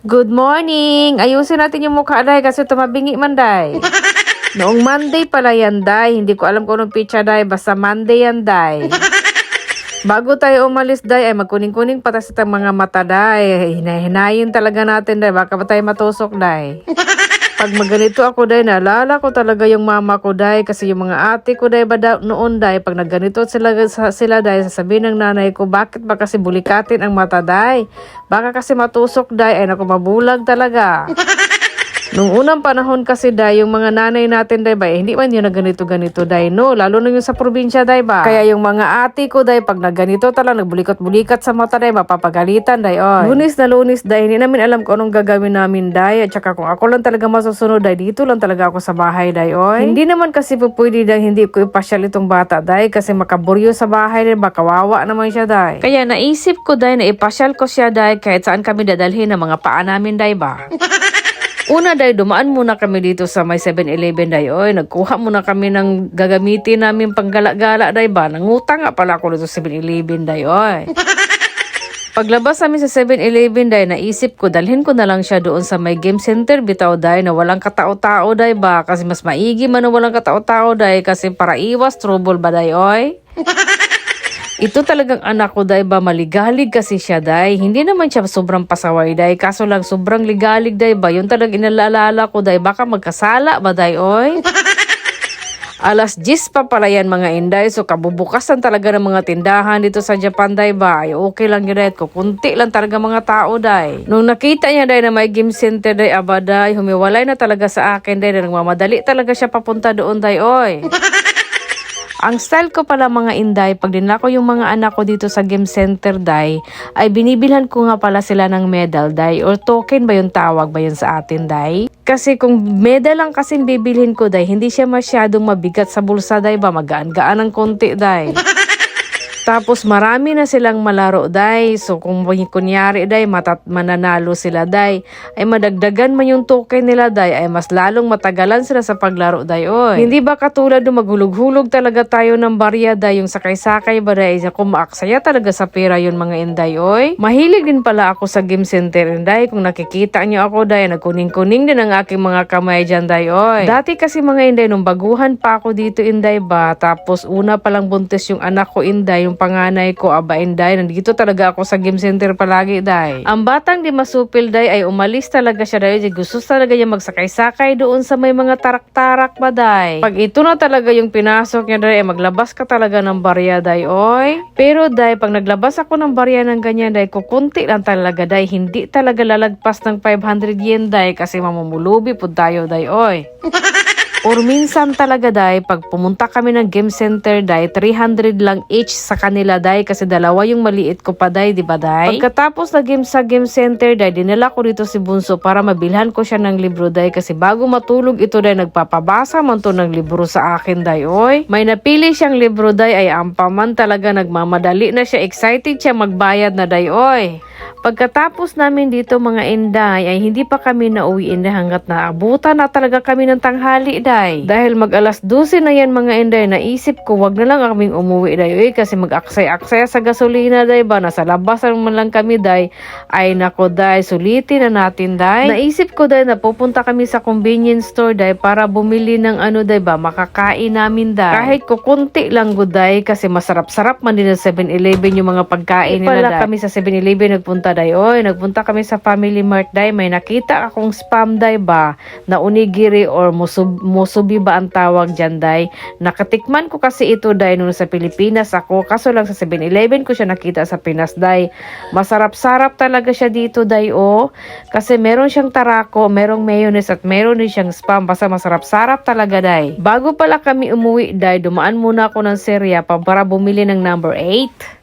Good morning! Ayusin natin yung mukha, day, kasi tumabingi man, day. Noong Monday pala yan, day. Hindi ko alam kung anong pizza, day. Basta Monday yan, day. Bago tayo umalis, day, ay magkuning-kuning patas itang mga mata, day. Hinahinayin talaga natin, day. Baka pa tayo matusok, day. Pag maganito ako, day, naalala ko talaga yung mama ko, day. Kasi yung mga ate ko, day, ba daw, noon, day, pag nagganito sila, sila, day, sasabihin ng nanay ko, bakit ba kasi bulikatin ang mata, day? Baka kasi matusok, day, ay naku, mabulag talaga. Nung unang panahon kasi, day, yung mga nanay natin, day, ba, eh, hindi man yun na ganito-ganito, day, no? Lalo na yung sa probinsya, day, ba? Kaya yung mga ate ko, day, pag nagganito talaga, nagbulikat-bulikat sa mata, day, mapapagalitan, day, oy. Lunis na lunis, day, hindi namin alam kung anong gagawin namin, day, at saka kung ako lang talaga masusunod, day, dito lang talaga ako sa bahay, day, oy. Hindi naman kasi po pwede, day, hindi ko ipasyal itong bata, day, kasi makaburyo sa bahay, day, baka kawawa naman siya, day. Kaya naisip ko, day, na ipasyal ko siya, day, kahit saan kami dadalhin ng mga paa namin, day, ba? Una day, dumaan muna kami dito sa may 7-Eleven day. Oy, nagkuha muna kami ng gagamitin namin panggala-gala day ba? Nangutang nga pala ako dito sa 7-Eleven day. Oy. Paglabas namin sa 7-Eleven day, naisip ko dalhin ko na lang siya doon sa may game center bitaw day na walang katao-tao day ba? Kasi mas maigi man na walang katao-tao day kasi para iwas trouble ba day oy? Ito talagang anak ko, day ba, maligalig kasi siya, day. Hindi naman siya sobrang pasaway, day. Kaso lang, sobrang ligalig, day ba. Yun talagang inalalala ko, day. Baka magkasala ba, day, oy? Alas 10 pa pala yan mga inday. So kabubukasan talaga ng mga tindahan dito sa Japan day ba? Ay okay lang yun day. Kukunti lang talaga mga tao day. Nung nakita niya day na may game center day aba day, humiwalay na talaga sa akin day. Na nagmamadali talaga siya papunta doon day. Oy. Ang style ko pala mga inday, pag dinala ko yung mga anak ko dito sa game center day, ay binibilhan ko nga pala sila ng medal day or token ba yung tawag ba yun sa atin day? Kasi kung medal lang kasing bibilhin ko day, hindi siya masyadong mabigat sa bulsa day ba? Magaan-gaan ng konti day. Tapos marami na silang malaro day. So kung kunyari day matat mananalo sila day, ay madagdagan man yung token nila day, ay mas lalong matagalan sila sa paglaro day. Oy. Hindi ba katulad ng maghulog-hulog talaga tayo ng barya day, yung sakay-sakay ba day, kung maaksaya talaga sa pera yun mga inday. Oy. Mahilig din pala ako sa game center inday. Kung nakikita niyo ako day, nagkuning-kuning din ang aking mga kamay dyan day. Oy. Dati kasi mga inday, nung baguhan pa ako dito inday ba, tapos una palang buntis yung anak ko inday, yung panganay ko, aba inday, nandito talaga ako sa game center palagi, day. Ang batang di masupil, day, ay umalis talaga siya, day. Gusto talaga niya magsakay-sakay doon sa may mga tarak-tarak ba, day. Pag ito na talaga yung pinasok niya, day, ay maglabas ka talaga ng barya, day, oy. Pero, day, pag naglabas ako ng barya ng ganyan, day, kukunti lang talaga, day. Hindi talaga lalagpas ng 500 yen, day, kasi mamumulubi po tayo, day, oy. Or minsan talaga day, pag pumunta kami ng game center day, 300 lang each sa kanila day kasi dalawa yung maliit ko pa day, di ba day? Pagkatapos na game sa game center day, dinala ko dito si Bunso para mabilhan ko siya ng libro day kasi bago matulog ito day, nagpapabasa man to ng libro sa akin day, oy. May napili siyang libro day ay ampaman talaga nagmamadali na siya, excited siya magbayad na day, oy. Pagkatapos namin dito mga inday ay hindi pa kami nauwi inday hanggat naabutan na talaga kami ng tanghali day. Dahil mag alas 12 na yan mga inday, naisip ko wag na lang kaming umuwi day uy, kasi mag-aksay-aksay sa gasolina day ba, nasa labas man lang kami day, ay nako day, sulitin na natin day. Naisip ko day na pupunta kami sa convenience store day para bumili ng ano day ba, makakain namin day. Kahit kukunti lang go day kasi masarap-sarap man din sa 7-Eleven yung mga pagkain nila day. kami sa 7-Eleven nagpunta day. Oy, nagpunta kami sa Family Mart day. May nakita akong spam day ba na unigiri or musub, musubi ba ang tawag dyan day. Nakatikman ko kasi ito day nung sa Pilipinas ako. Kaso lang sa 7-Eleven ko siya nakita sa Pinas day. Masarap-sarap talaga siya dito day oh. Kasi meron siyang tarako, merong mayonnaise at meron din siyang spam. Basta masarap-sarap talaga day. Bago pala kami umuwi day, dumaan muna ako ng pa para bumili ng number 8.